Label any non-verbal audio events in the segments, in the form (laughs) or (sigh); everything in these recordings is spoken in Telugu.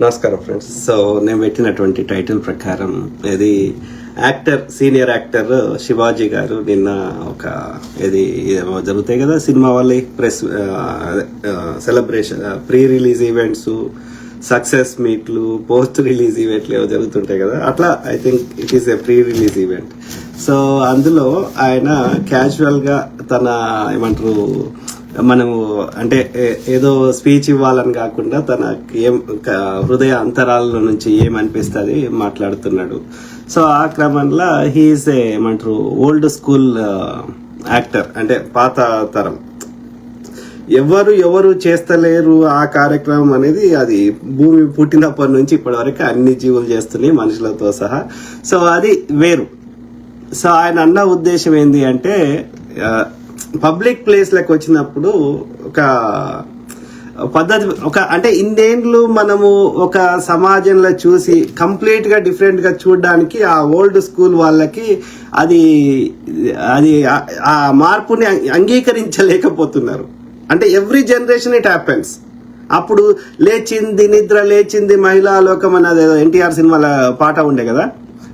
నమస్కారం ఫ్రెండ్స్ సో నేను పెట్టినటువంటి టైటిల్ ప్రకారం ఇది యాక్టర్ సీనియర్ యాక్టర్ శివాజీ గారు నిన్న ఒక ఇది జరుగుతాయి కదా సినిమా వాళ్ళ press celebration pre release events success మీట్లు పోస్ట్ రిలీజ్ ఈవెంట్లు ఏవో జరుగుతుంటాయి కదా. అట్లా I think it is a pre release event so అందులో ఆయన క్యాజువల్గా తన ఏమంటారు మనము అంటే ఏ- ఏదో స్పీచ్ ఇవ్వాలని కాకుండా తన ఏం హృదయ అంతరాల నుంచి ఏమనిపిస్తుంది మాట్లాడుతున్నాడు. సో ఆ క్రమంలో హీఈస్ ఏ ఏమంటారు ఓల్డ్ స్కూల్ యాక్టర్ అంటే పాత తరం. ఎవరు ఎవరు చేస్తలేరు ఆ కార్యక్రమం అనేది అది భూమి పుట్టినప్పటి నుంచి ఇప్పటివరకు అన్ని జీవులు చేస్తున్నాయి మనుషులతో సహా. సో అది వేరు. సో ఆయన అన్న ఉద్దేశం ఏంటి అంటే పబ్లిక్ ప్లేస్లకు వచ్చినప్పుడు ఒక పద్ధతి ఒక అంటే ఇన్నేండ్లు మనము ఒక సమాజంలో చూసి కంప్లీట్గా డిఫరెంట్గా చూడడానికి ఆ ఓల్డ్ స్కూల్ వాళ్ళకి అది అది ఆ- ఆ మార్పుని అంగీకరించలేకపోతున్నారు. అంటే ఎవ్రీ జనరేషన్ ఇట్ హ్యాపెన్స్ అప్పుడు లేచింది నిద్ర లేచింది మహిళా లోకం అన్నది ఎన్టీఆర్ సినిమాల పాట ఉండే కదా?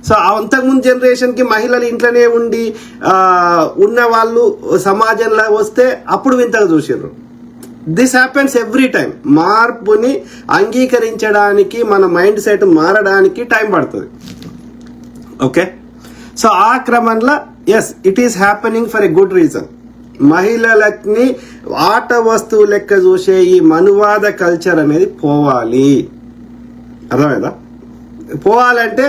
సో అంతకుముందు జనరేషన్కి మహిళలు ఇంట్లోనే ఉండి ఉన్న వాళ్ళు సమాజంలో వస్తే అప్పుడు వింతగా చూసారు దిస్ హ్యాపెన్స్ ఎవ్రీ టైం మార్పుని అంగీకరించడానికి మన మైండ్ సెట్ మారడానికి టైం పడుతుంది. ఓకే సో ఆ క్రమంలో yes it is happening for a good reason మహిళలకి ఆట వస్తువు లెక్క చూసే ఈ మనువాద కల్చర్ అనేది పోవాలి. అర్థమైందా? పోవాలంటే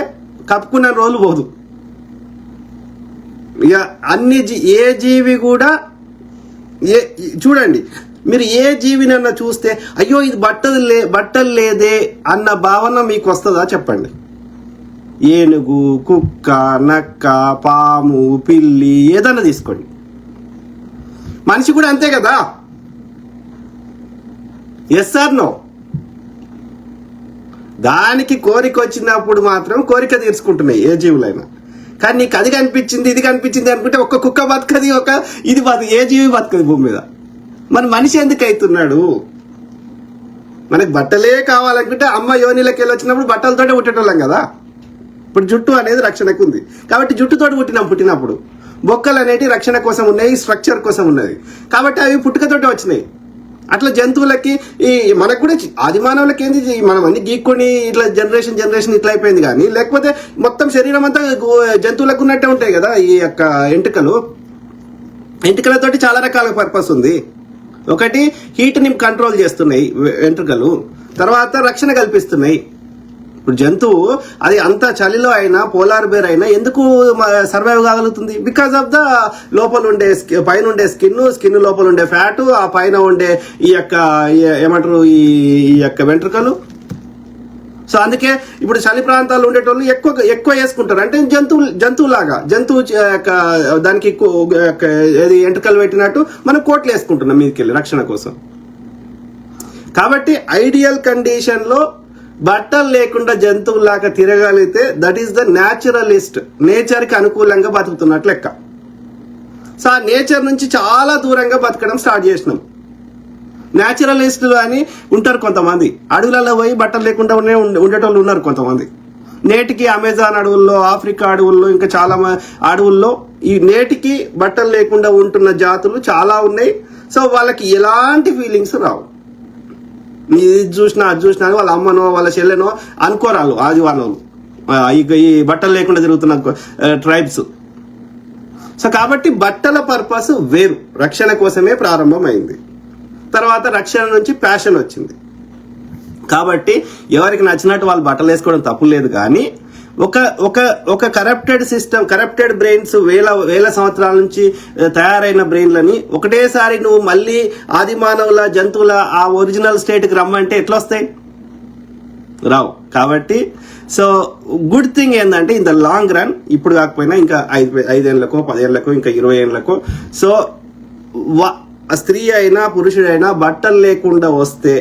కప్పుకున్న రోజులు పోదు. ఇక అన్ని జీ- ఏ జీవి కూడా ఏ చూడండి మీరు ఏ జీవినన్నా చూస్తే అయ్యో ఇది బట్టలు లే బట్టలు లేదే అన్న భావన మీకు వస్తుందా చెప్పండి. ఏనుగు కుక్క నక్క పాము పిల్లి ఏదన్నా తీసుకోండి. మనిషి కూడా అంతే కదా? ఎస్ ఆర్ నో దానికి కోరిక వచ్చినప్పుడు మాత్రం కోరిక తీర్చుకుంటున్నాయి ఏ జీవులైనా. కానీ నీకు అది కనిపించింది ఇది కనిపించింది అనుకుంటే ఒక్క కుక్క బతకది ఒక ఇది బతు ఏ జీవి బతకది భూమి మీద. మన మనిషి ఎందుకు అవుతున్నాడు? మనకి బట్టలే కావాలనుకుంటే అమ్మ యోనిలోకి వెళ్ళి వచ్చినప్పుడు బట్టలతోటే పుట్టేటోళ్ళం కదా. ఇప్పుడు జుట్టు అనేది రక్షణకు ఉంది. కాబట్టి జుట్టుతోటి పుట్టినాం పుట్టినప్పుడు. బొక్కలు అనేటివి రక్షణ కోసం ఉన్నాయి స్ట్రక్చర్ కోసం ఉన్నది. కాబట్టి అవి పుట్టుకతోటి వచ్చినాయి. అట్లా జంతువులకి ఈ మనకు కూడా ఆది మానవులకి ఏంది మనం అన్ని గీక్కొని ఇట్లా జనరేషన్ జనరేషన్ ఇట్లా అయిపోయింది కానీ లేకపోతే మొత్తం శరీరం అంతా జంతువులకు ఉన్నట్టే ఉంటాయి కదా ఈ యొక్క ఎంటుకలు. ఎంటుకలతోటి చాలా రకాల పర్పస్ ఉంది. ఒకటి హీట్ని కంట్రోల్ చేస్తున్నాయి వెంట్రుకలు. తర్వాత రక్షణ కల్పిస్తున్నాయి. ఇప్పుడు జంతువు అది అంత చలిలో అయినా పోలార్ బేర్ అయినా ఎందుకు సర్వైవ్ కాగలుగుతుంది? బికాస్ ఆఫ్ ద లోపల ఉండే పైన ఉండే స్కిన్ స్కిన్ లోపల ఉండే ఫ్యాట్ ఆ పైన ఉండే ఈ యొక్క ఏమంటారు ఈ ఈ యొక్క వెంట్రుకలు. సో అందుకే ఇప్పుడు చలి ప్రాంతాల్లో ఉండేటోళ్ళు ఎక్కువ ఎక్కువ వేసుకుంటారు. అంటే జంతువు జంతువులాగా జంతువు దానికి ఏది ఎంట్రుకలు పెట్టినట్టు మనం కోట్లు వేసుకుంటున్నాం మీదకి వెళ్ళి రక్షణ కోసం. కాబట్టి ఐడియల్ కండిషన్లో బట్టలు లేకుండా జంతువులాగా తిరగలిగితే దట్ ఈస్ ద న్యాచురలిస్ట్ నేచర్కి అనుకూలంగా బతుకుతున్నట్లు లెక్క. సో ఆ నేచర్ నుంచి చాలా దూరంగా బతకడం స్టార్ట్ చేసినాం. న్యాచురలిస్టులు అని ఉంటారు కొంతమంది. అడవులలో పోయి బట్టలు లేకుండా ఉండే ఉండేటోళ్ళు ఉన్నారు కొంతమంది. నేటికి అమెజాన్ అడవుల్లో ఆఫ్రికా అడవుల్లో ఇంకా చాలా మ- అడవుల్లో ఈ నేటికి బట్టలు లేకుండా ఉంటున్న జాతులు చాలా ఉన్నాయి. సో వాళ్ళకి ఎలాంటి ఫీలింగ్స్ రావు. ఇది చూసినా అది చూసినా వాళ్ళ అమ్మనో వాళ్ళ చెల్లెనో అనుకోరాలు ఆదివారం. ఇక ఈ బట్టలు లేకుండా తిరుగుతున్న ట్రైబ్స్ సో కాబట్టి బట్టల పర్పస్ వేరు. రక్షణ కోసమే ప్రారంభమైంది. తర్వాత రక్షణ నుంచి ప్యాషన్ వచ్చింది. కాబట్టి ఎవరికి నచ్చినట్టు వాళ్ళు బట్టలు వేసుకోవడం తప్పు లేదు కానీ ఒక ఒక ఒక కరప్టెడ్ సిస్టమ్ కరప్టెడ్ బ్రెయిన్స్ వేల వేల సంవత్సరాల నుంచి తయారైన బ్రెయిన్లని ఒకటేసారి నువ్వు మళ్ళీ ఆది మానవుల జంతువుల ఆ ఒరిజినల్ స్టేట్కి రమ్మంటే ఎట్లా వస్తాయి రావు. కాబట్టి సో గుడ్ థింగ్ ఏంటంటే ఇన్ ద లాంగ్ రన్ ఇప్పుడు కాకపోయినా ఇంకా ఐదు ఐదేళ్ళకో పదేళ్ళకో ఇంకా ఇరవై ఏళ్ళకో సో స్త్రీ అయినా పురుషుడైనా బట్టలు లేకుండా వస్తే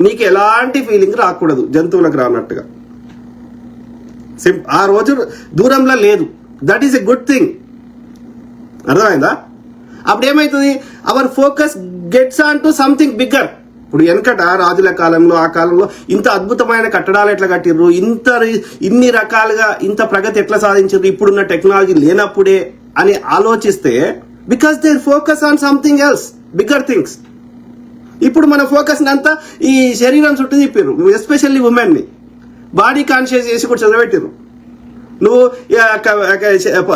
నీకు ఎలాంటి ఫీలింగ్ రాకూడదు జంతువులకు రానట్టుగా. సిం- ఆ రోజు దూరంలో లేదు. That is a good thing అర్థమైందా? అప్పుడు ఏమవుతుంది our focus gets on to something bigger ఇప్పుడు వెనకట రాజుల కాలంలో ఆ కాలంలో ఇంత అద్భుతమైన కట్టడాలు ఎట్లా కట్టిర్రు? ఇంత ఇన్ని రకాలుగా ఇంత ప్రగతి ఎట్లా సాధించారు ఇప్పుడున్న టెక్నాలజీ లేనప్పుడే అని ఆలోచిస్తే because there focus on something else bigger things ఇప్పుడు మన ఫోకస్ అంతా ఈ శరీరం చుట్టూ తిప్పారు ఎస్పెషల్లీ ఉమెన్ని బాడీ కాన్షియస్ చేసి కూడా చదివెట్టారు నువ్వు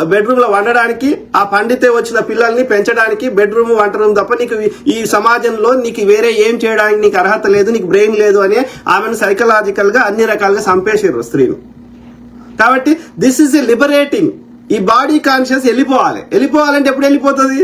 బెడ్రూమ్లో వండడానికి ఆ పండితే వచ్చిన పిల్లల్ని పెంచడానికి బెడ్రూమ్ వంట రూమ్ తప్ప నీకు ఈ- సమాజంలో నీకు వేరే ఏం చేయడానికి నీకు అర్హత లేదు నీకు బ్రెయిన్ లేదు అని ఆమెను సైకలాజికల్గా అన్ని రకాలుగా చంపేసారు స్త్రీని కాబట్టి దిస్ ఈస్ ఎ లిబరేటింగ్ ఈ బాడీ కాన్షియస్ వెళ్ళిపోవాలి. వెళ్ళిపోవాలంటే ఎప్పుడు వెళ్ళిపోతుంది?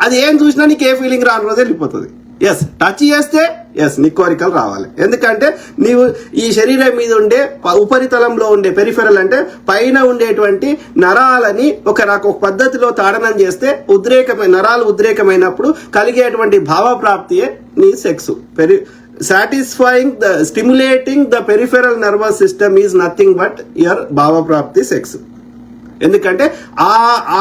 అది ఏం చూసినా నీకు ఏ ఫీలింగ్ రాని రోజు వెళ్ళిపోతుంది. ఎస్ టచ్ చేస్తే ఎస్ నీ కోరికలు రావాలి. ఎందుకంటే నీవు ఈ శరీరం మీద ఉండే ఉపరితలంలో ఉండే పెరిఫెరల్ అంటే పైన ఉండేటువంటి నరాలని ఒక నాకు ఒక పద్ధతిలో తాడనం చేస్తే ఉద్రేకమైన నరాలు ఉద్రేకమైనప్పుడు కలిగేటువంటి భావప్రాప్తియే నీ sex peri satisfying the stimulating the peripheral nervous system is nothing but your భావప్రాప్తి sex ఎందుకంటే ఆ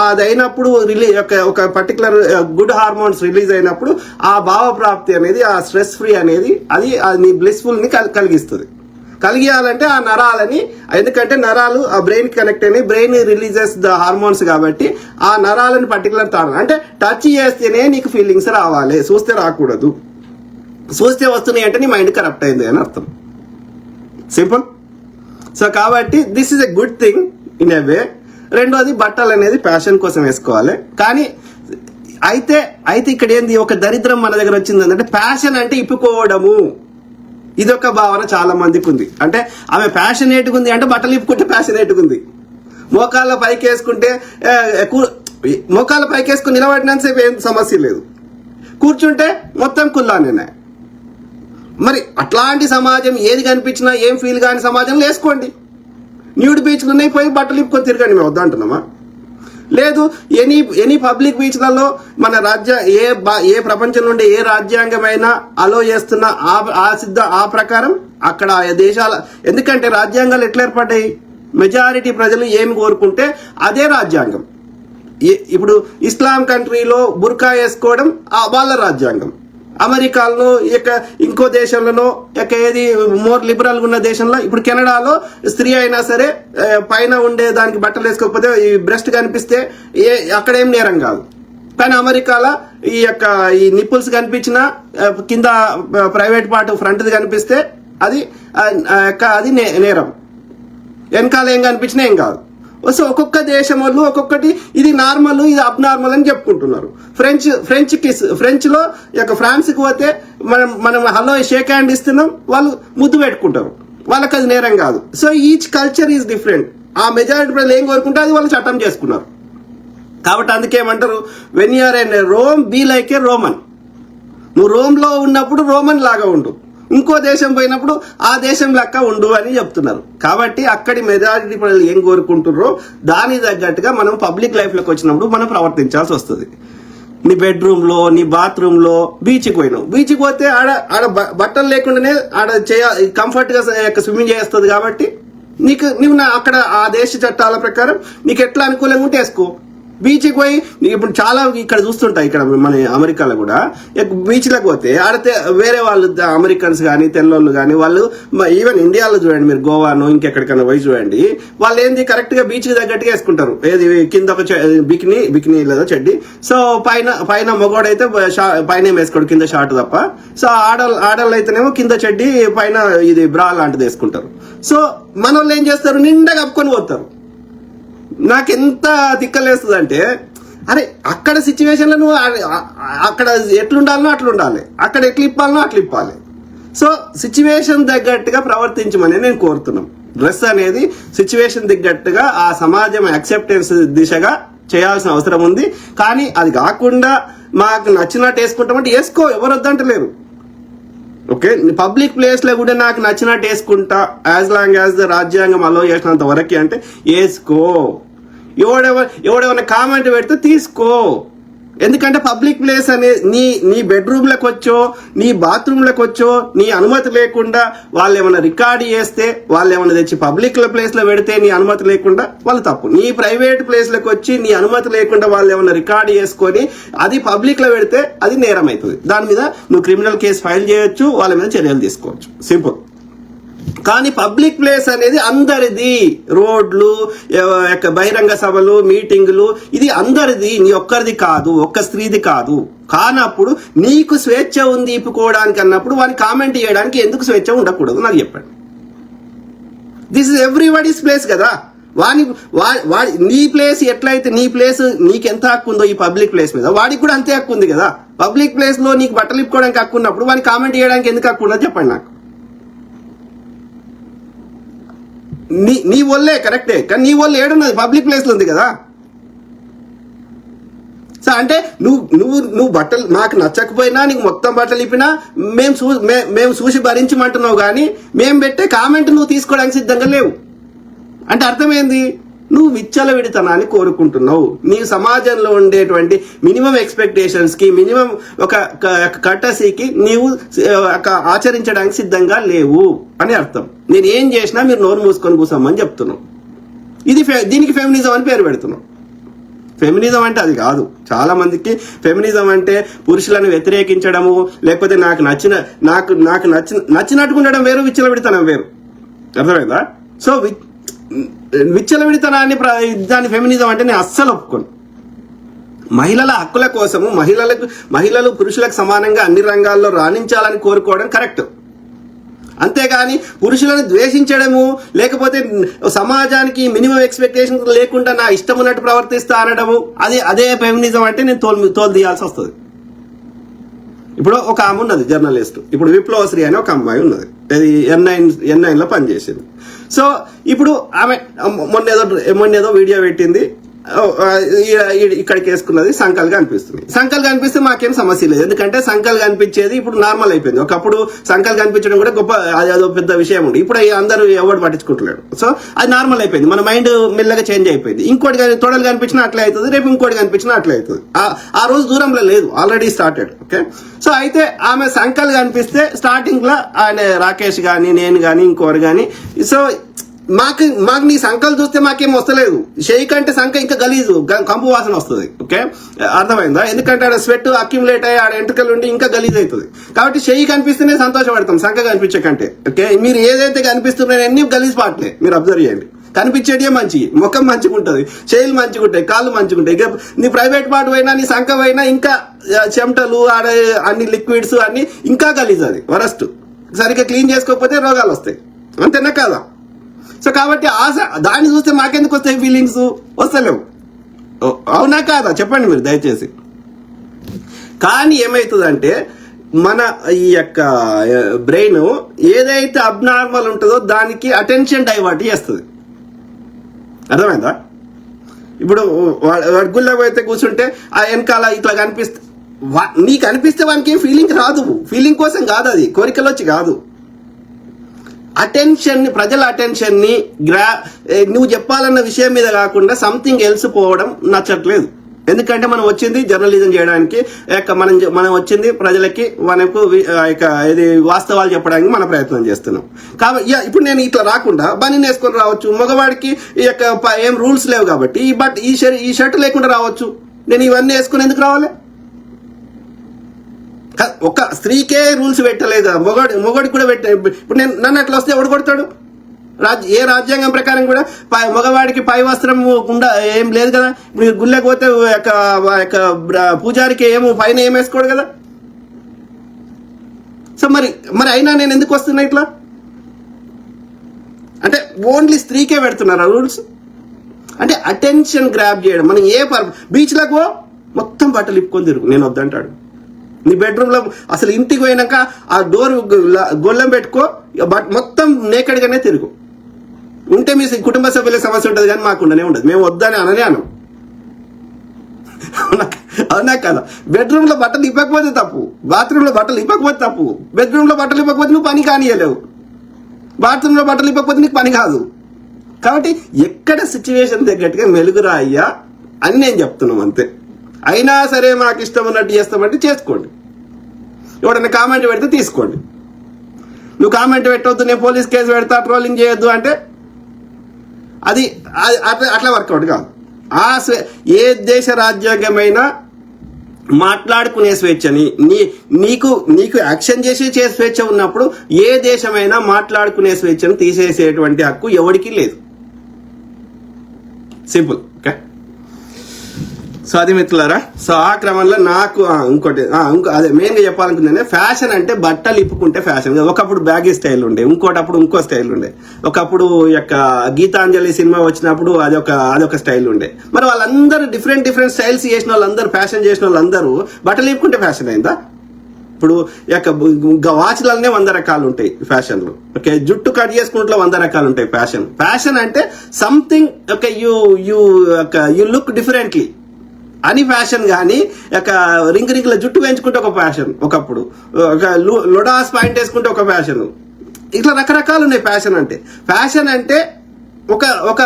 అదైనప్పుడు రిలీజ్ ఒక ఒక పర్టికులర్ గుడ్ హార్మోన్స్ రిలీజ్ అయినప్పుడు ఆ భావప్రాప్తి అనేది ఆ స్ట్రెస్ ఫ్రీ అనేది అది అది నీ బ్లెస్ఫుల్ని కల్- కలిగిస్తుంది. కలిగియాలంటే ఆ నరాలని ఎందుకంటే నరాలు ఆ బ్రెయిన్ కనెక్ట్ అయినాయి బ్రెయిన్ రిలీజెస్ ద హార్మోన్స్ కాబట్టి ఆ నరాలని పర్టికులర్ తాడాలి అంటే టచ్ చేస్తేనే నీకు ఫీలింగ్స్ రావాలి చూస్తే రాకూడదు. చూస్తే వస్తున్నాయి అంటే నీ మైండ్ కరప్ట్ అయింది అని అర్థం. సింపుల్ సో కాబట్టి this is a good thing in a way రెండోది బట్టలు అనేది ఫ్యాషన్ కోసం వేసుకోవాలి. కానీ అయితే అయితే ఇక్కడ ఏంది ఒక దరిద్రం మన దగ్గర వచ్చింది అంటే ఫ్యాషన్ అంటే ఇప్పుకోవడము. ఇది ఒక భావన చాలా మందికి ఉంది. అంటే ఆమె ప్యాషనేట్ ఉంది అంటే బట్టలు ఇప్పుకుంటే ఫ్యాషన్ ఉంది మోకాళ్ళ పైకి వేసుకుంటే మోకాళ్ళ పైకి వేసుకుని నిలబడినంతసేపు ఏం సమస్య లేదు. కూర్చుంటే మొత్తం కుల్లానే మరి అట్లాంటి సమాజం ఏది కనిపించినా ఏం ఫీల్ కాని సమాజంలో వేసుకోండి. న్యూడ్ బీచ్లు ఉన్నాయి పోయి బట్టలు ఇప్పుకొని తిరగండి మేము వద్దంటున్నామా లేదు ఎనీ ఎనీ పబ్లిక్ బీచ్లలో మన రాజ్య ఏ ఏ ప్రపంచం నుండి ఏ రాజ్యాంగమైనా అలో చేస్తున్న ఆ ఆ సిద్ధ ఆ ప్రకారం అక్కడ ఆ దేశాల ఎందుకంటే రాజ్యాంగాలు ఎట్లా ఏర్పడ్డాయి? మెజారిటీ ప్రజలు ఏమి కోరుకుంటే అదే రాజ్యాంగం. ఏ- ఇప్పుడు ఇస్లాం కంట్రీలో బుర్కా వేసుకోవడం వాళ్ళ రాజ్యాంగం. అమెరికాలో ఇక ఇంకో దేశంలోనో ఇక ఏది మోర్ లిబరల్ ఉన్న దేశంలో ఇప్పుడు కెనడాలో స్త్రీ అయినా సరే పైన ఉండే దానికి బట్టలు వేసుకోకపోతే ఈ బ్రెస్ట్ కనిపిస్తే ఏ అక్కడేం నేరం కాదు. కానీ అమెరికాలో ఈ యొక్క ఈ నిప్పుల్స్ కనిపించిన కింద ప్రైవేట్ పార్ట్ ఫ్రంట్ది కనిపిస్తే అది యొక్క అది నే- నేరం. వెనకాల ఏం కనిపించినా ఏం కాదు. సో ఒక్కొక్క దేశం వాళ్ళు ఒక్కొక్కటి ఇది నార్మల్ ఇది అబ్ నార్మల్ అని చెప్పుకుంటున్నారు. ఫ్రెంచ్ ఫ్రెంచ్ కిస్ ఫ్రెంచ్లో ఇక పోతే మనం మనం హలో షేక్ హ్యాండ్ ఇస్తున్నాం వాళ్ళు ముద్దు పెట్టుకుంటారు. వాళ్ళకి అది నేరం కాదు. So each culture is different ఆ మెజారిటీ ప్రజలు ఏం కోరుకుంటే అది వాళ్ళు చట్టం చేసుకున్నారు. కాబట్టి అందుకేమంటారు when you're in Rome be like a Roman నువ్వు రోమ్లో ఉన్నప్పుడు రోమన్ లాగా ఉండు. ఇంకో దేశం పోయినప్పుడు ఆ దేశం లెక్క ఉండు అని చెప్తున్నారు. కాబట్టి అక్కడి మెజారిటీ ప్రజలు ఏం కోరుకుంటున్నారో దాని తగ్గట్టుగా మనం పబ్లిక్ లైఫ్లోకి వచ్చినప్పుడు మనం ప్రవర్తించాల్సి వస్తుంది. నీ బెడ్రూమ్లో నీ బాత్రూంలో బీచ్కి పోయినావు. బీచ్కి పోతే ఆడ ఆడ బ- బట్టలు లేకుండానే ఆడ చేయ కంఫర్ట్గా స్విమ్మింగ్ చేస్తుంది కాబట్టి నీకు నువ్వు నా- అక్కడ ఆ దేశ చట్టాల ప్రకారం నీకు ఎట్లా అనుకూలంగా ఉంటే వేసుకో. బీచ్కి పోయి ఇప్పుడు చాలా ఇక్కడ చూస్తుంటాయి ఇక్కడ మన అమెరికాలో కూడా. బీచ్లకు పోతే ఆడితే వేరే వాళ్ళు అమెరికన్స్ కానీ తెల్లోళ్ళు కానీ వాళ్ళు ఈవెన్ ఇండియాలో చూడండి మీరు గోవాను ఇంకెక్కడికైనా పోయి చూడండి వాళ్ళు ఏంది కరెక్ట్గా బీచ్కి బీచ్ వేసుకుంటారు. ఏది కింద ఒక చె- బిక్ని లేదా చెడ్డి. సో పైన పైన మగోడైతే షా- పైన వేసుకోడు కింద షార్ట్ తప్ప. సో ఆడల్ ఆడళ్ళు అయితేనేమో కింద చెడ్డి పైన ఇది బ్రా లాంటిది వేసుకుంటారు. సో మన వాళ్ళు ఏం చేస్తారు నిండా కప్పుకొని పోతారు. నాకు ఎంత అంటే అరే అక్కడ సిచ్యువేషన్లో నువ్వు అక్కడ ఎట్లుండాలనో అట్లుండాలి. అక్కడ ఎట్లు ఇప్పాలనో అట్లు ఇప్పాలి. సో సిచ్యువేషన్ తగ్గట్టుగా ప్రవర్తించమని నేను కోరుతున్నాం. డ్రెస్ అనేది సిచ్యువేషన్ తగ్గట్టుగా ఆ సమాజం యాక్సెప్టెన్స్ దిశగా చేయాల్సిన అవసరం ఉంది. కానీ అది కాకుండా మాకు నచ్చినట్టు వేసుకుంటామంటే వేసుకో ఎవరు వద్దంటలేరు. ఓకే? పబ్లిక్ ప్లేస్లో కూడా నాకు నచ్చినట్టు వేసుకుంటా. యాజ్ లాంగ్ యాజ్ ద రాజ్యాంగం అలో చేసినంత వరకు అంటే వేసుకో. ఎవడెవ ఎవడేమైనా కామెంట్ పెడితే తీసుకో. ఎందుకంటే పబ్లిక్ ప్లేస్ అనే నీ నీ బెడ్రూమ్లకు వచ్చో నీ బాత్రూమ్లకు వచ్చో నీ అనుమతి లేకుండా వాళ్ళు ఏమైనా రికార్డ్ చేస్తే వాళ్ళు ఏమైనా తెచ్చి పబ్లిక్ ప్లేస్లో పెడితే నీ అనుమతి లేకుండా వాళ్ళు తప్పు. నీ ప్రైవేట్ ప్లేస్లకు వచ్చి నీ అనుమతి లేకుండా వాళ్ళు ఏమైనా రికార్డ్ చేసుకొని అది పబ్లిక్లో పెడితే అది నేరం అవుతుంది దాని మీద నువ్వు క్రిమినల్ కేసు ఫైల్ చేయొచ్చు వాళ్ళ మీద చర్యలు తీసుకోవచ్చు. సింపుల్. కానీ పబ్లిక్ ప్లేస్ అనేది అందరిది. రోడ్లు యొక్క బహిరంగ సభలు మీటింగులు ఇది అందరిది. నీ ఒక్కరిది కాదు ఒక్క స్త్రీది కాదు. కానప్పుడు నీకు స్వేచ్ఛ ఉంది ఇప్పుకోవడానికి అన్నప్పుడు వాని కామెంట్ చేయడానికి ఎందుకు స్వేచ్ఛ ఉండకూడదు? నాకు చెప్పండి. దిస్ ఇస్ ఎవ్రీబడీస్ ప్లేస్ కదా. వాని వా- వాడి నీ ప్లేస్ ఎట్లయితే నీ ప్లేస్ నీకు ఎంత హక్కు ఉందో ఈ పబ్లిక్ ప్లేస్ మీద వాడికి కూడా అంతే హక్కు ఉంది కదా. పబ్లిక్ ప్లేస్లో నీకు బట్టలు ఇప్పుకోవడానికి హక్కు ఉన్నప్పుడు వాని కామెంట్ చేయడానికి ఎందుకు హక్కు ఉండదు చెప్పండి నాకు. నీ నీ వల్లే కరెక్టే. కానీ నీ వల్ల ఏడున్నది? పబ్లిక్ ప్లేస్లో ఉంది కదా. సో అంటే నువ్వు నువ్వు నువ్వు బట్టలు మాకు నచ్చకపోయినా నీకు మొత్తం బట్టలు ఇప్పినా మేము చూ మేము చూసి భరించమంటున్నావు కానీ మేము పెట్టే కామెంట్ నువ్వు తీసుకోవడానికి సిద్ధంగా లేవు. అంటే అర్థమైంది? నువ్వు విచ్చలవిడితనాన్ని కోరుకుంటున్నావు. నీ సమాజంలో ఉండేటువంటి మినిమం ఎక్స్పెక్టేషన్స్కి మినిమం ఒక కట్టసీకి నీవు ఒక ఆచరించడానికి సిద్ధంగా లేవు అని అర్థం. నేను ఏం చేసినా మీరు నోరు మూసుకొని కూసామని చెప్తున్నావు. ఇది ఫె- దీనికి ఫెమినిజం అని పేరు పెడుతున్నావు. ఫెమినిజం అంటే అది కాదు. చాలా మందికి ఫెమినిజం అంటే పురుషులను వ్యతిరేకించడము లేకపోతే నాకు నచ్చిన నాకు నాకు నచ్చిన నచ్చినట్టుకుండడం వేరు విచ్చలవిడితనం వేరు. అర్థమైందా? సో విచ్చలవిడితనాన్ని ప్ర- దాని ఫెమినిజం అంటే నేను అస్సలు ఒప్పుకోను. మహిళల హక్కుల కోసము మహిళలకు మహిళలు పురుషులకు సమానంగా అన్ని రంగాల్లో రాణించాలని కోరుకోవడం కరెక్ట్. అంతేగాని పురుషులను ద్వేషించడము లేకపోతే సమాజానికి మినిమం ఎక్స్పెక్టేషన్ లేకుండా నా ఇష్టం ఉన్నట్టు ప్రవర్తిస్తా అనడము అది అదే ఫెమినిజం అంటే నేను తోలు తోలు తీయాల్సి వస్తుంది. ఇప్పుడు ఒక ఆమె ఉన్నది జర్నలిస్ట్. ఇప్పుడు విప్లవశ్రీ అని ఒక అమ్మాయి ఉన్నది. ఎన్ నైన్ ఎన్ నైన్లో పనిచేసింది. సో ఇప్పుడు ఆమె మొన్న ఏదో మొన్న ఏదో వీడియో పెట్టింది. ఇక్కడికి వేసుకున్నది సంకల్ కనిపిస్తుంది. సంకల్ కనిపిస్తే మాకేం సమస్య లేదు. ఎందుకంటే సంకల్ కనిపించేది ఇప్పుడు నార్మల్ అయిపోయింది. ఒకప్పుడు సంకల్ కనిపించడం కూడా గొప్ప అది అదో పెద్ద విషయం ఉంది ఇప్పుడు అందరూ ఎవరు పట్టించుకుంటలేడు సో అది నార్మల్ అయిపోయింది. మన మైండ్ మెల్లగా చేంజ్ అయిపోయింది. ఇంకోటి కానీ తొడలు కనిపించినా అట్లే అవుతుంది. రేపు ఇంకోటి కనిపించినా అట్లే అవుతుంది. ఆ- రోజు దూరంలో లేదు. ఆల్రెడీ స్టార్టెడ్ ఓకే సో అయితే ఆమె సంకల్ కనిపిస్తే స్టార్టింగ్లో ఆయన రాకేష్ కానీ నేను కానీ ఇంకోరు కానీ సో మాకు మాకు నీ సంకలు చూస్తే మాకేం వస్తలేదు. షేక్ అంటే సంఖ ఇంకా గలీజు కంపు వాసన వస్తుంది. ఓకే? అర్థమైందా? ఎందుకంటే ఆడ స్వెట్ అక్యుములేట్ అయ్యి ఆడ ఎంట్రుకలు ఉండి ఇంకా గలీజ్ అవుతుంది. కాబట్టి షేయి కనిపిస్తేనే సంతోషపడతాం సంఖ కనిపించే కంటే. ఓకే? మీరు ఏదైతే కనిపిస్తున్నాయో అన్ని గలీజ్ పాటలే. మీరు అబ్జర్వ్ చేయండి. కనిపించేటే మంచి ముఖం మంచిగా ఉంటుంది. చేతులు మంచిగా ఉంటాయి. కాళ్ళు మంచిగా ఉంటాయి. నీ ప్రైవేట్ పార్ట్ పోయినా నీ సంఖ పోయినా ఇంకా చెమటలు ఆడ అన్ని లిక్విడ్స్ అన్ని ఇంకా గలీజ్ అది. వరస్ట్. సరిగ్గా క్లీన్ చేసుకోకపోతే రోగాలు వస్తాయి. అంతేనా కాదా? సో కాబట్టి ఆశ దాన్ని చూస్తే మాకెందుకు వస్తాయి ఫీలింగ్స్ వస్తలేవు. అవునా కాదా? చెప్పండి మీరు దయచేసి. కానీ ఏమవుతుందంటే మన ఈ యొక్క బ్రెయిన్ ఏదైతే అబ్నార్మల్ ఉంటుందో దానికి అటెన్షన్ డైవర్ట్ చేస్తుంది. అర్థమైందా? ఇప్పుడు వా- వాడు గుళ్ళకి కూర్చుంటే ఆ వెనకాల ఇట్లా కనిపిస్తే నీకు అనిపిస్తే వానికి ఫీలింగ్ రాదు. ఫీలింగ్ కోసం కాదు అది. కోరికలు వచ్చి కాదు. అటెన్షన్ని ప్రజల అటెన్షన్ని గ్రా నువ్వు చెప్పాలన్న విషయం మీద కాకుండా సంథింగ్ ఎల్స్ పోవడం నచ్చట్లేదు. ఎందుకంటే మనం వచ్చింది జర్నలిజం చేయడానికి యొక్క మనం మనం వచ్చింది ప్రజలకి మనకు వి- ఇది వాస్తవాలు చెప్పడానికి మన ప్రయత్నం చేస్తున్నాం. కాబట్టి ఇప్పుడు నేను ఇట్లా రాకుండా బని వేసుకొని రావచ్చు మగవాడికి ఈ యొక్క ఏం రూల్స్ లేవు కాబట్టి బట్ ఈ షర్ట్ ఈ షర్ట్ లేకుండా రావచ్చు. నేను ఇవన్నీ వేసుకుని ఎందుకు రావాలి? ఒక స్త్రీకే రూల్స్ పెట్టలేదు? మొగడు మొగడికి కూడా పెట్టే ఇప్పుడు నేను నన్ను అట్లా వస్తే ఎవడు కొడతాడు? రాజ్ ఏ రాజ్యాంగం ప్రకారం కూడా పై మగవాడికి పై వస్త్రం ఉండ ఏం లేదు కదా? ఇప్పుడు మీరు గుళ్ళకి పోతే యొక్క యొక్క పూజారికి ఏమో పైన ఏం వేసుకోడు కదా? సో మరి మరి అయినా నేను ఎందుకు వస్తున్నా ఇట్లా? అంటే ఓన్లీ స్త్రీకే పెడుతున్నారా రూల్స్? అంటే అటెన్షన్ గ్రాప్ చేయడం. మనం ఏ పర్ బీచ్లకు మొత్తం బట్టలు ఇప్పుకొని తిరుగు. నేను వద్దంటాడు. నీ బెడ్రూమ్లో అసలు ఇంటికి పోయినాక ఆ డోర్ గొల్లం పెట్టుకో బట్ మొత్తం నేకడ్గానే తిరుగు. ఉంటే మీ కుటుంబ సభ్యుల సమస్య ఉంటుంది కానీ మాకు ఉండనే ఉండదు. మేము వద్దని అననే అనం అవునా? అవునా కదా? బెడ్రూమ్లో బట్టలు ఇప్పకపోతే తప్పు. బాత్రూంలో బట్టలు ఇవ్వకపోతే తప్పు. బెడ్రూమ్లో బట్టలు ఇవ్వకపోతే నువ్వు పని కానియలేవు. బాత్రూంలో బట్టలు ఇవ్వకపోతే నీకు పని కాదు. కాబట్టి ఎక్కడ సిచ్యువేషన్ తగ్గట్టుగా మెలుగురా అయ్యా అని నేను చెప్తున్నాం అంతే. అయినా సరే మాకు ఇష్టం ఉన్నట్టు చేస్తామంటే చేసుకోండి. ఎవడన్నా కామెంట్ పెడితే తీసుకోండి. నువ్వు కామెంట్ పెట్టవద్దు నేను పోలీస్ కేసు పెడతా ట్రోలింగ్ చేయొద్దు అంటే అది అట్లా అట్లా వర్కౌట్ కాదు. ఆ స్వే- ఏ దేశ రాజ్యాంగమైనా మాట్లాడుకునే స్వేచ్ఛని నీ నీకు నీకు యాక్షన్ చేసి చే స్వేచ్ఛ ఉన్నప్పుడు ఏ దేశమైనా మాట్లాడుకునే స్వేచ్ఛను తీసేసేటువంటి హక్కు ఎవరికీ లేదు. Simple okay? సో అది మిత్రులారా? సో ఆ క్రమంలో నాకు ఇంకోటి ఇంకో అదే మెయిన్గా చెప్పాలనుకుంటే ఫ్యాషన్ అంటే బట్టలు ఇప్పుకుంటే ఫ్యాషన్ ఒకప్పుడు బ్యాగీ స్టైల్ ఉండే ఇంకోటప్పుడు ఇంకో స్టైల్ ఉండే. ఒకప్పుడు యొక్క గీతాంజలి సినిమా వచ్చినప్పుడు అదొక అదొక స్టైల్ ఉండే. మరి వాళ్ళందరూ డిఫరెంట్ డిఫరెంట్ స్టైల్స్ చేసిన వాళ్ళందరూ ఫ్యాషన్ చేసిన వాళ్ళందరూ బట్టలు ఇప్పుకుంటే ఫ్యాషన్ అయిందా? ఇప్పుడు ఈ యొక్క వాచ్లనే వంద రకాలు ఉంటాయి ఫ్యాషన్లు. ఓకే జుట్టు కట్ చేసుకుంటే వంద రకాలు ఉంటాయి ఫ్యాషన్. ఫ్యాషన్ అంటే something okay you you you look differently అని ఫ్యాషన్ కానీ ఒక రింగ్ రింగ్ల జుట్టు పెంచుకుంటే ఒక ఫ్యాషన్ ఒకప్పుడు. ఒక లొడాస్ పాయింట్ వేసుకుంటే ఒక ఫ్యాషన్ ఇట్లా రకరకాలు ఉన్నాయి ఫ్యాషన్ అంటే. ఫ్యాషన్ అంటే ఒక ఒక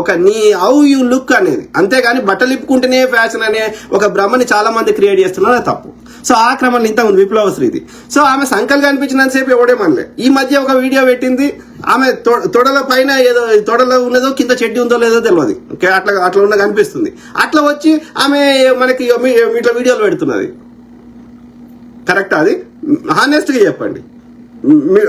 ఒక నీ హౌ యూ లుక్ అనేది. అంతేగాని బట్టలు ఇప్పుకుంటేనే ఫ్యాషన్ అనే ఒక భ్రమని చాలా మంది క్రియేట్ చేస్తున్నారు అది తప్పు. సో ఆ క్రమంలో ఇంత ఉంది విప్లవశ్రీది సో ఆమె సంకల్ కనిపించినంతసేపు ఎవడే మనలే. ఈ మధ్య ఒక వీడియో పెట్టింది ఆమె తొడల పైన ఏదో తొడలో ఉన్నదో కింద చెడ్డి ఉందో లేదో తెలియదు ఓకే అట్లా అట్లా ఉన్న కనిపిస్తుంది అట్లా వచ్చి ఆమె మనకి ఇట్లా వీడియోలు పెడుతున్నది. కరెక్టా అది? హానెస్ట్గా చెప్పండి. మీ-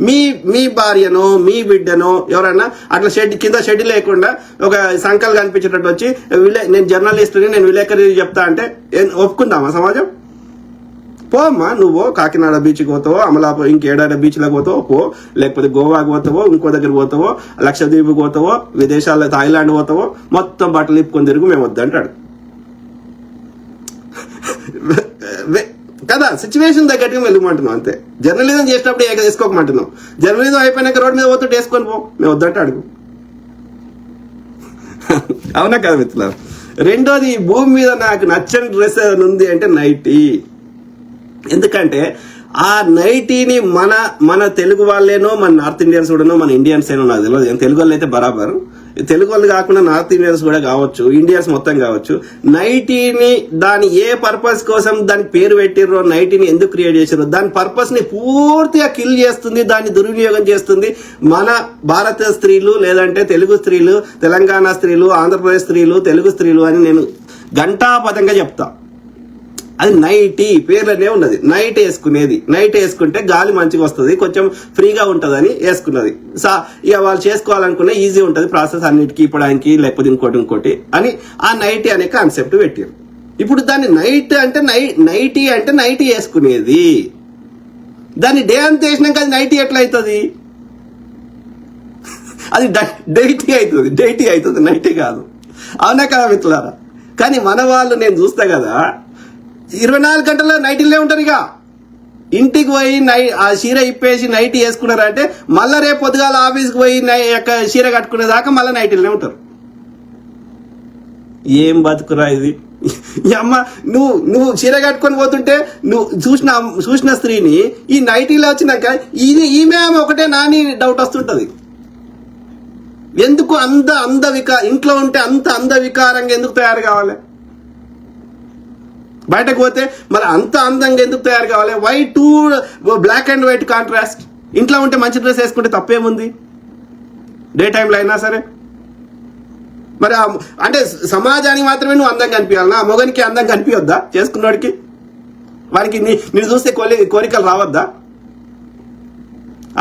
మీ మీ భార్యనో మీ బిడ్డనో ఎవరన్నా అట్లా షెడ్ కింద షెడ్ లేకుండా ఒక సంకల్ కనిపించేటట్టు వచ్చి విలే నేను జర్నలిస్ట్ని నేను విలేకరి చెప్తా అంటే ఒప్పుకుందామా సమాజం? పోమ్మా నువ్వు కాకినాడ బీచ్కి పోతావో అమలాపురం ఇంకేడాడ బీచ్లకు పోతావో పో. లేకపోతే గోవాకి పోతావో ఇంకో దగ్గర పోతావో లక్షద్వీప్ పోతావో విదేశాల్లో థాయిలాండ్ పోతావో మొత్తం బట్టలు ఇప్పుకొని తిరుగు మేము వద్దంటాడు. (laughs) కదా సిచ్యువేషన్ తగ్గట్టుగా వెళ్ళమంటున్నాం అంతే. జర్నలిజం చేసినప్పుడు ఏక వేసుకోకమంటున్నాం జర్నలిజం అయిపోయినాక రోడ్ మీద పోతుంటే వేసుకొని పో మేము వద్దంటే అడుగు. (laughs) అవునా కదా మిత్రులారు? రెండోది ఈ భూమి మీద నాకు నచ్చని డ్రెస్ ఉంది అంటే నైటీ. ఎందుకంటే ఆ నైటీని మన మన తెలుగు వాళ్ళేనో మన నార్త్ ఇండియన్స్ కూడానో మన ఇండియన్స్ ఏనో నాకు తెలియదు. తెలుగు వాళ్ళు అయితే బరాబర్. తెలుగు వాళ్ళు కాకుండా నార్త్ ఇండియన్స్ కూడా కావచ్చు ఇండియన్స్ మొత్తం కావచ్చు నైటీని దాని ఏ పర్పస్ కోసం దాని పేరు పెట్టిర్రో నైటీని ఎందుకు క్రియేట్ చేసారో దాని పర్పస్ని పూర్తిగా కిల్ చేస్తుంది దాన్ని దుర్వినియోగం చేస్తుంది మన భారత స్త్రీలు లేదంటే తెలుగు స్త్రీలు తెలంగాణ స్త్రీలు ఆంధ్రప్రదేశ్ స్త్రీలు తెలుగు స్త్రీలు అని నేను ఘంటాపథంగా చెప్తా. అది నైటీ పేర్లనే ఉన్నది. నైట్ వేసుకునేది. నైట్ వేసుకుంటే గాలి మంచిగా వస్తుంది కొంచెం ఫ్రీగా ఉంటుందని వేసుకున్నది. సా ఇక వాళ్ళు చేసుకోవాలనుకున్న ఈజీ ఉంటుంది ప్రాసెస్ అన్నిటికీ ఇప్పడానికి లేకపోతే ఇంకోటి ఇంకోటి అని ఆ నైటీ అనే కాన్సెప్ట్ పెట్టారు. ఇప్పుడు దాన్ని నైట్ అంటే నై నైటీ అంటే నైటీ వేసుకునేది. దాన్ని డే అంత వేసినాక అది నైటీ ఎట్లయితుంది? అవుతుంది (laughs) అది డైటీ అవుతుంది డైటీ అవుతుంది నైటీ కాదు. అవునా కదా మిత్రులారా? కానీ మన వాళ్ళు నేను చూస్తా కదా ఇరవై నాలుగు గంటల్లో నైటీలే ఉంటారు ఇక ఇంటికి పోయి నై ఆ చీర ఇప్పేసి నైట్ వేసుకున్నారంటే మళ్ళా రేపు పొద్దుగాల ఆఫీస్కి పోయి నై యొక్క చీర కట్టుకునే దాకా మళ్ళీ నైటీలనే ఉంటారు. ఏం బతుకురా ఇది? అమ్మ నువ్వు నువ్వు చీర కట్టుకొని పోతుంటే నువ్వు చూసిన చూసిన స్త్రీని ఈ నైటీలో వచ్చినాక ఇది ఈమె ఆమె ఒకటే నాని డౌట్ వస్తుంటది. ఎందుకు అంత అంద వికా ఇంట్లో ఉంటే అంత అంద వికారంగా ఎందుకు తయారు కావాలి? బయటకు పోతే మరి అంత అందంగా ఎందుకు తయారు కావాలి? White to black and white contrast ఇంట్లో ఉంటే మంచి డ్రెస్ వేసుకుంటే తప్పేముంది? డే టైంలో అయినా సరే. మరి అంటే సమాజానికి మాత్రమే నువ్వు అందంగా కనిపించాలనా ఆ మొగనికి అందం కనిపించొద్దా చేసుకున్నవాడికి వాడికి నీ నేను చూస్తే కోరికలు రావద్దా?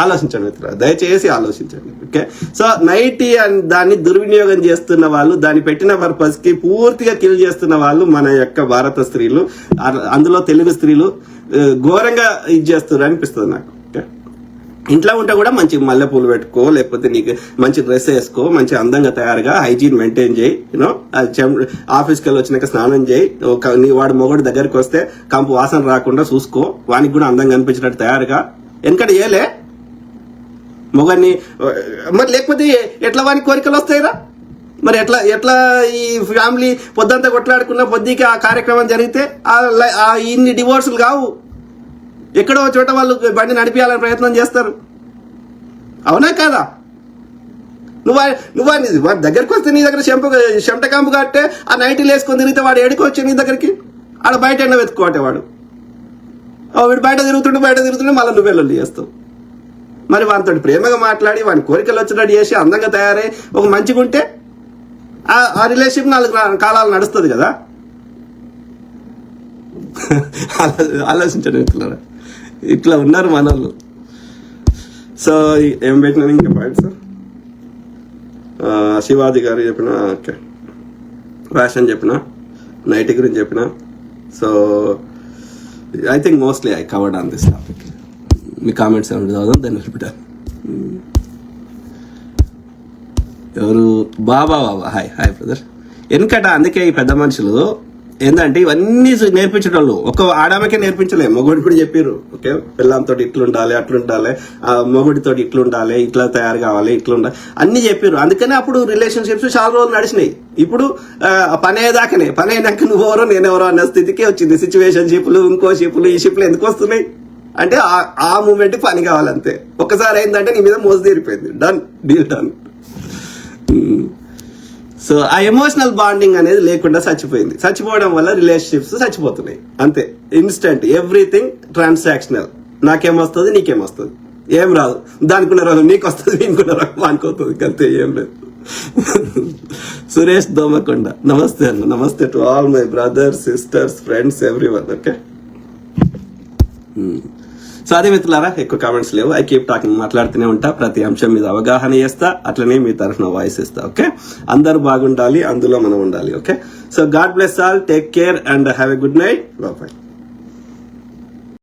ఆలోచించండి మిత్ర దయచేసి ఆలోచించండి. ఓకే? సో నైటీ అండ్ దాన్ని దుర్వినియోగం చేస్తున్న వాళ్ళు దాన్ని పెట్టిన పర్పస్కి పూర్తిగా కిల్ చేస్తున్న వాళ్ళు మన యొక్క భారత స్త్రీలు అందులో తెలుగు స్త్రీలు ఘోరంగా ఇది చేస్తున్నారు అనిపిస్తుంది నాకు ఇంట్లో ఉంటే కూడా మంచి మల్లెపూలు పెట్టుకో లేకపోతే నీకు మంచి డ్రెస్ వేసుకో మంచి అందంగా తయారుగా హైజీన్ మెయింటైన్ చేయి యూనో ఆఫీస్కి వెళ్ళి వచ్చినాక స్నానం చేయి ఒక నీ వాడు మొగడు దగ్గరికి వస్తే కంపు వాసన రాకుండా చూసుకో వానికి కూడా అందంగా అనిపించినట్టు తయారుగా. ఎందుకంటే ఏలే మొగన్ని మరి లేకపోతే ఎట్లా వానికి కోరికలు వస్తాయిరా? మరి ఎట్లా ఎట్లా ఈ ఫ్యామిలీ పొద్దంతా కొట్లాడుకున్న పొద్దుకి ఆ కార్యక్రమం జరిగితే ఆ లై- ఆ ఇన్ని డివోర్సులు కావు. ఎక్కడో చోట వాళ్ళు బండి నడిపించాలని ప్రయత్నం చేస్తారు. అవునా కాదా? నువ్వు నువ్వు వాడి దగ్గరికి వస్తే నీ దగ్గర చెంప చెమట కంపు కట్టే ఆ నైటీలు వేసుకొని తిరిగితే వాడు ఏడుకు నీ దగ్గరికి? ఆడ బయట ఎండ వెతుక్కోటే వాడు. వీడు బయట తిరుగుతుంటే బయట తిరుగుతుంటే మళ్ళీ నువ్వు లొల్లి చేస్తావు. మరి వానితో ప్రేమగా మాట్లాడి వాని కోరికలు వచ్చినట్టు చేసి అందంగా తయారై ఒక మంచిగా ఉంటే ఆ- రిలేషన్ నాలుగు కాలాలు నడుస్తుంది కదా? ఆలోచించడం ఆలోచించండి ఇట్లా ఉన్నారు మనోళ్ళు. సో ఏం పెట్టినా ఇంకా పాయింట్స్? శివాజీ గారు చెప్పిన ఓకే. ఫ్యాషన్ చెప్పిన నైట్ గురించి చెప్పిన. So I think mostly I covered on this topic me comments ఏమైనా చదువుదాం దాన్ని వెళ్ళిపెట్టాను ఎవరు? Baba Baba. Hi hi brother ఎందుకట అందుకే ఈ పెద్ద మనుషులు ఏంటంటే ఇవన్నీ నేర్పించేటోళ్ళు. ఒక ఆడామకే నేర్పించలే. మొగుడు కూడా చెప్పారు ఓకే? పిల్లంతో ఇట్లుండాలి అట్లుండాలి. ఆ మొగుడితో ఇట్లుండాలి ఇట్లా తయారు కావాలి ఇట్లుండాలి అన్ని చెప్పారు అందుకనే అప్పుడు రిలేషన్షిప్స్ చాలా రోజులు నడిచినాయి. ఇప్పుడు పని అయ్యేదాకనే పని అయినాక నువ్వెవరో నేనెవరో అన్న స్థితికి వచ్చింది. సిచ్యువేషన్ షిప్లు ఇంకో షిప్లు ఈ షిప్లు ఎందుకు వస్తున్నాయి? అంటే ఆ- ఆ మూమెంట్ పని కావాలంతే. ఒకసారి అయిందంటే నీ మీద మోస తీరిపోయింది done deal done so hmm. ఆ ఎమోషనల్ బాండింగ్ అనేది లేకుండా చచ్చిపోయింది. చచ్చిపోవడం వల్ల రిలేషన్షిప్స్ చచ్చిపోతున్నాయి. అంతే. ఇన్స్టెంట్ ఎవ్రీథింగ్ ట్రాన్సాక్షనల్ నాకేమొస్తుంది నీకేమొస్తుంది ఏం రాదు. దానికున్న రాదు నీకు వస్తుంది నీకున్న రోగం వానికి వస్తుంది అంతే ఏం లేదు. (laughs) సురేష్ దోమకొండ. నమస్తే అన్న. నమస్తే to all my brothers sisters friends everyone okay so అదే మిత్రులారా ఎక్కువ కామెంట్స్ లేవు. ఐ కీప్ టాకింగ్ మాట్లాడుతూనే ఉంటా. ప్రతి అంశం మీద అవగాహన చేస్తా. అట్లనే మీ తరఫున వాయిస్ ఇస్తా ఓకే అందరూ బాగుండాలి అందులో మనం ఉండాలి okay so God bless all take care and have a good night bye